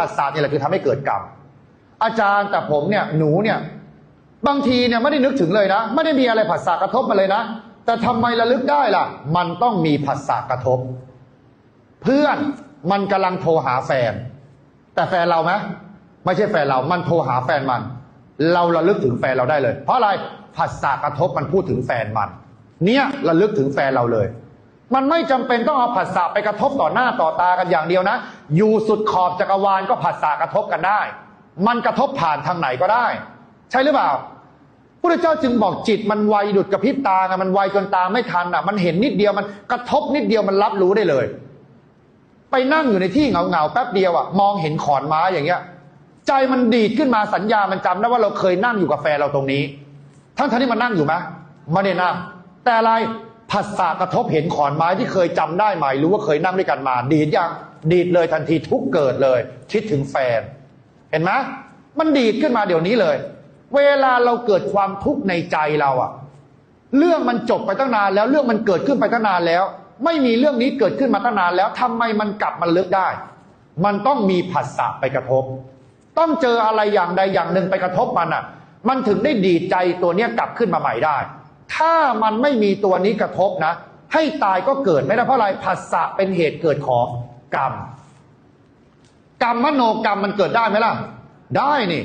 ผัสสะนี่แหละคือทำให้เกิดกรรมอาจารย์แต่ผมเนี่ยหนูเนี่ยบางทีเนี่ยไม่ได้นึกถึงเลยนะ ไม่ได้มีอะไรผัสสะกระทบมาเลยนะ แต่ทำไมระลึกได้ล่ะ มันต้องมีผัสสะกระทบ เพื่อนมันกำลังโทรหาแฟน แต่แฟนเราไหมไม่ใช่แฟนเรา มันโทรหาแฟนมัน เราระลึกถึงแฟนเราได้เลย เพราะอะไรผัสสะกระทบมันพูดถึงแฟนมัน เนี่ยระลึกถึงแฟนเราเลย มันไม่จำเป็นต้องเอาผัสสะไปกระทบต่อหน้าต่อตากันอย่างเดียวนะ อยู่สุดขอบจักรวาลก็ผัสสะกระทบกันได้ มันกระทบผ่านทางไหนก็ได้ ใช่หรือเปล่าพระเจ้าจึงบอกจิตมันไวดุดกระพริบตาไงมันไวจนตาไม่ทันอะ มันเห็นนิดเดียวมันกระทบนิดเดียวมันรับรู้ได้เลย ไปนั่งอยู่ในที่เงาเงาๆแป๊บเดียวอะมองเห็นขอนไม้อย่างเงี้ย ใจมันดีดขึ้นมาสัญญามันจำได้ว่าเราเคยนั่งอยู่กับแฟนเราตรงนี้ ทั้งท่านที่มันนั่งอยู่ไหมไม่ได้นั่งแต่อะไร ผัสสะกระทบเห็นขอนไม้ที่เคยจำได้ไหมรู้ว่าเคยนั่งด้วยกันมา ดีดยังดีดเลยทันทีทุกเกิดเลย คิดถึงแฟน เห็นไหมมันดีดขึ้นมาเดี๋ยวนี้เลย เวลาเราเกิดความทุกข์ในใจเราอะเรื่องมันจบไปตั้งนานแล้วเรื่องมันเกิดขึ้นไปตั้งนานแล้ว ไม่มีเรื่องนี้เกิดขึ้นมาตั้งนานแล้วทำไมมันกลับมาลึกได้ มันต้องมีผัสสะไปกระทบ ต้องเจออะไรอย่างใดอย่างหนึ่งไปกระทบมันอะมันถึงได้ดีดใจตัวเนี้ยกลับขึ้นมาใหม่ได้ ถ้ามันไม่มีตัวนี้กระทบนะ ให้ตายก็เกิดไม่ได้เพราะอะไรผัสสะเป็นเหตุเกิดของกรรม กรรมมโนกรรมมันเกิดได้ไหมล่ะ ได้นี่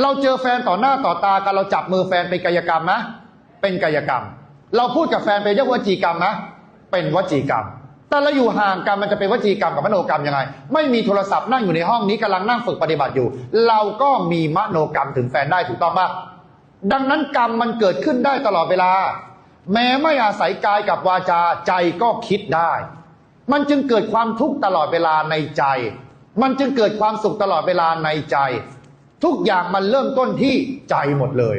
เราเจอแฟนต่อหน้าต่อตากันเราจับมือแฟนเป็นกายกรรมนะเป็นกายกรรม เราพูดกับแฟนเป็นเรียกวจีกรรมนะเป็นวจีกรรมแต่เราอยู่ห่างกันมันจะเป็นวจีกรรมกับมโนกรรมยังไง ไม่มีโทรศัพท์นั่งอยู่ในห้องนี้กำลังนั่งฝึกปฏิบัติอยู่ เราก็มีมโนกรรมถึงแฟนได้ถูกต้องปะ ดังนั้นกรรมมันเกิดขึ้นได้ตลอดเวลา แม้ไม่อาศัยกายกับวาจาใจก็คิดได้ มันจึงเกิดความทุกข์ตลอดเวลาในใจ มันจึงเกิดความสุขตลอดเวลาในใจ ทุกอย่างมันเริ่มต้นที่ใจหมดเลย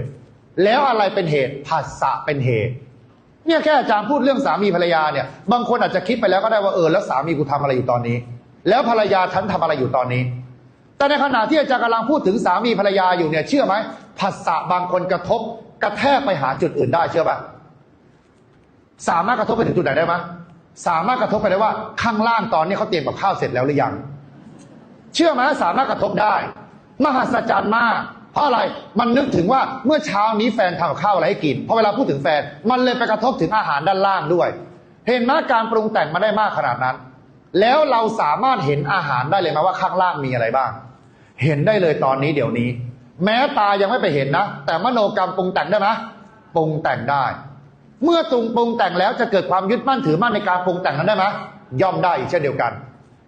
แล้วอะไรเป็นเหตุภาษะเป็นเหตุ เนี่ยแค่อาจารย์พูดเรื่องสามีภรรยาเนี่ยบางคนอาจจะคิดไปแล้วก็ได้ว่าเออแล้วสามีกูทำอะไรอยู่ตอนนี้ แล้วภรรยาฉันทำอะไรอยู่ตอนนี้ แต่ในขณะที่อาจารย์กำลังพูดถึงสามีภรรยาอยู่เนี่ยเชื่อไหมภาษะบางคนกระทบกระแทกไปหาจุดอื่นได้เชื่อปะสามารถกระทบไปถึงจุดไหนได้ไหมสามารถกระทบไปได้ว่าข้างล่างตอนนี้เขาเตรียมกับข้าวเสร็จแล้วหรือยัง เชื่อไหมสามารถกระทบได้ มหัศจรรย์มาก เพราะอะไรมันนึกถึงว่าเมื่อเช้านี้แฟนทำกับข้าวอะไรให้กินพอเวลาพูดถึงแฟน มันเลยไปกระทบถึงอาหารด้านล่างด้วย เห็นไหมการปรุงแต่งมาได้มากขนาดนั้น แล้วเราสามารถเห็นอาหารได้เลยไหมว่าข้างล่างมีอะไรบ้าง เห็นได้เลยตอนนี้เดี๋ยวนี้ แม้ตายังไม่ไปเห็นนะ แต่มโนกรรมปรุงแต่งได้ไหมปรุงแต่งได้ เมื่อตรงปรุงแต่งแล้วจะเกิดความยึดมั่นถือมั่นในการปรุงแต่งนั้นได้ไหมย่อมได้อีกเช่นเดียวกัน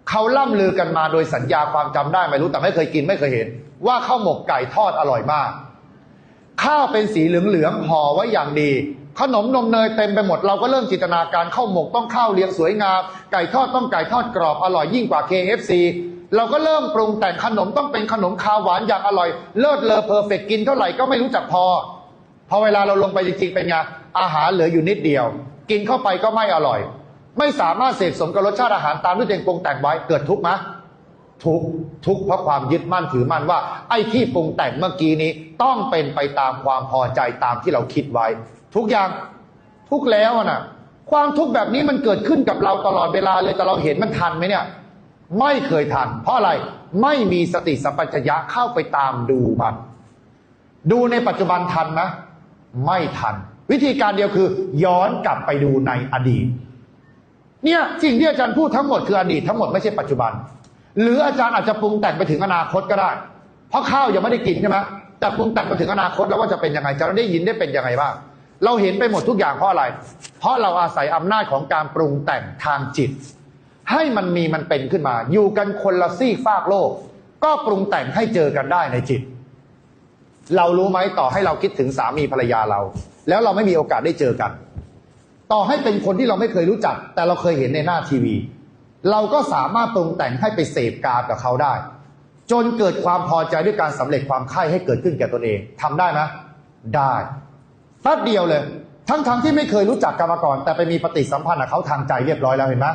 เขาล่ำลือกันมาโดยสัญญาความจำได้ไม่รู้แต่ไม่เคยกินไม่เคยเห็น ว่าข้าวหมกไก่ทอดอร่อยมากข้าวเป็นสีเหลืองๆห่อไว้อย่างดี ขนมนมเนยเต็มไปหมดเราก็เริ่มจินตนาการข้าวหมกต้องข้าวเรียงสวยงาม ไก่ทอดต้องไก่ทอดกรอบอร่อยยิ่งกว่า KFC เราก็เริ่มปรุงแต่งขนมต้องเป็นขนมคาวหวานอย่างอร่อย เลิศเลอเพอร์เฟกกินเท่าไหร่ก็ไม่รู้จักพอ พอเวลาเราลงไปจริงๆเป็นไงอาหารเหลืออยู่นิดเดียว กินเข้าไปก็ไม่อร่อย ไม่สามารถเสพสมกับรสชาติอาหารตามที่ตัวเองปรุงแต่งไว้เกิดทุกข์ไหมทุกข์ทุกข์เพราะความยึดมั่นถือมั่นว่า ไอ้ที่ปรุงแต่งเมื่อกี้นี้ต้องเป็นไปตามความพอใจตามที่เราคิดไว้ ทุกอย่างทุกแล้วนะความทุกข์แบบนี้มันเกิดขึ้นกับเราตลอดเวลาเลยแต่เราเห็นมันทันไหมเนี่ย ไม่เคยทัน เพราะอะไรไม่มีสติสัมปชัญญะเข้าไปตามดูมัน ดูในปัจจุบันทันไหมไม่ทัน วิธีการเดียวคือ ย้อนกลับไปดูในอดีต เนี่ยสิ่งที่อาจารย์พูดทั้งหมดคืออดีตทั้งหมดไม่ใช่ปัจจุบัน หรืออาจารย์อาจจะปรุงแต่งไปถึงอนาคตก็ได้ เพราะข้าวยังไม่ได้กินใช่ไหมแต่ปรุงแต่งไปถึงอนาคตแล้วว่าจะเป็นยังไงจะได้ยินได้เป็นยังไงบ้างเราเห็นไปหมดทุกอย่างเพราะอะไร เพราะเราอาศัยอำนาจของการปรุงแต่งทางจิต ให้มันมีมันเป็นขึ้นมา อยู่กันคนละซีกฟากโลก ก็ปรุงแต่งให้เจอกันได้ในจิต เรารู้ไหมต่อให้เราคิดถึงสามีภรรยาเรา แล้วเราไม่มีโอกาสได้เจอกัน ต่อให้เป็นคนที่เราไม่เคยรู้จัก แต่เราเคยเห็นในหน้าทีวี เราก็สามารถปรุงแต่งให้ไปเสพกามกับเขาได้ จนเกิดความพอใจด้วยการสำเร็จความใคร่ให้เกิดขึ้นแก่ตนเองทำได้ไหมได้แป๊บเดียวเลย ทั้งๆทที่ไม่เคยรู้จักกันมาก่อน แต่ไปมีปฏิสัมพันธ์กับเขาทางใจเรียบร้อยแล้วเห็นไหม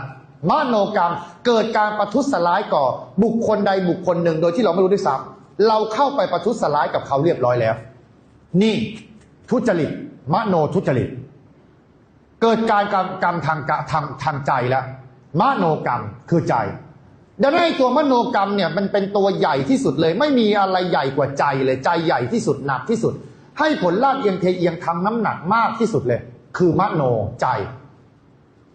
มโนกรรมเกิดการประทุษร้ายก่อ บุคคลใดบุคคลหนึ่งโดยที่เราไม่รู้ด้วยซ้ำเราเข้าไปประทุษร้ายกับเขาเรียบร้อยแล้ว นี่ทุจริตมโนทุจริต เกิดการกรรมกรรมทางกะทางทางใจแล้วมโนกรรมคือใจดังนั้นไอ้ตัวมโนกรรมเนี่ยมันเป็นตัวใหญ่ที่สุดเลย ไม่มีอะไรใหญ่กว่าใจเลยใจใหญ่ที่สุดหนักที่สุด ให้ผลลาดเอียงเทเอียงทำน้ำหนักมากที่สุดเลย คือมโนใจ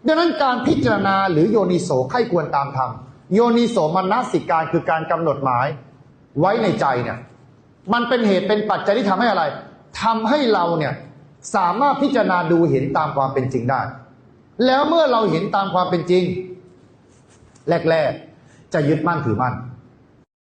ดังนั้นการพิจารณาหรือโยนิโสไข้ควรตามธรรมโยนิโสมนสิการคือการกำหนดหมายไว้ในใจเนี่ยมันเป็นเหตุเป็นปัจจัยที่ทำให้อะไรทำให้เราเนี่ยสามารถพิจารณาดูเห็นตามความเป็นจริงได้ แล้วเมื่อเราเห็นตามความเป็นจริง แรก ๆ จะยึดมั่นถือมั่น